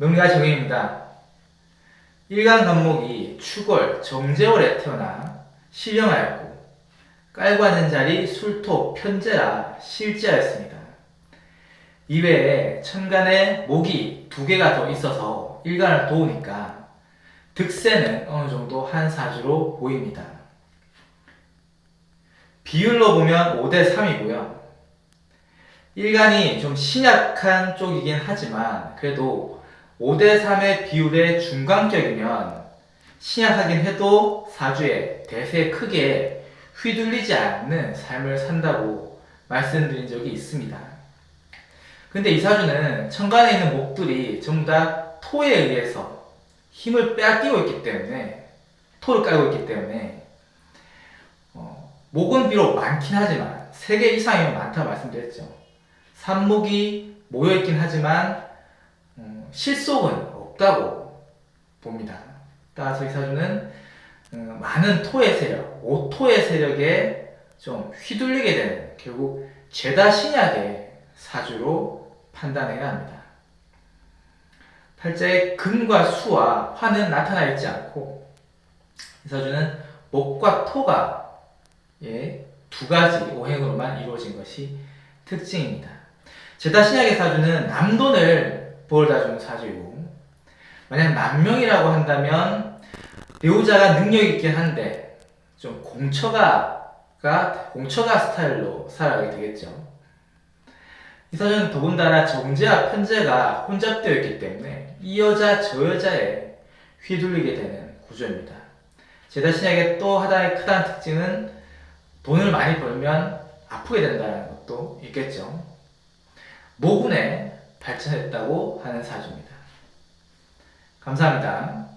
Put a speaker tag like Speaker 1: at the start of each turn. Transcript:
Speaker 1: 논가 정의입니다. 일간 간목이 추골 정제월에 태어나 실령하였고 깔고 앉은 자리 술토 편제라 실제하였습니다. 이외에 천간에 목이 두 개가 더 있어서 일간을 도우니까 득세는 어느 정도 한 사주로 보입니다. 비율로 보면 5대 3이고요. 일간이 좀 신약한 쪽이긴 하지만 그래도 5대 3의 비율의 중간격이면 신약하긴 해도 사주에 대세 크게 휘둘리지 않는 삶을 산다고 말씀드린 적이 있습니다. 근데 이 사주는 천간에 있는 목들이 전부 다 토에 의해서 힘을 빼앗기고 있기 때문에 토를 깔고 있기 때문에 어, 목은 비록 많긴 하지만 3개 이상이면 많다고 말씀드렸죠. 산목이 모여있긴 하지만 음, 실속은 없다고 봅니다. 따라서 이 사주는 음, 많은 토의 세력, 오토의 세력에 좀 휘둘리게 되는 결국 죄다 신약의 사주로 판단해야 합니다. 팔자에 금과 수와 화는 나타나 있지 않고 이 사주는 목과 토가 예, 두 가지 오행으로만 이루어진 것이 특징입니다. 제다 신약의 사주는 남돈을 보호다 주는 사주이고 만약 남명이라고 한다면 배우자가 능력 있긴 한데 좀 공처가가 공처가 스타일로 살아가게 되겠죠. 이 사주는 더군다나 정제와 편제가 혼잡되어 있기 때문에 이 여자 저 여자에 휘둘리게 되는 구조입니다. 제다 신약의 또 하나의 크다는 특징은 돈을 많이 벌면 아프게 된다는 것도 있겠죠. 모군에 발전했다고 하는 사주입니다. 감사합니다.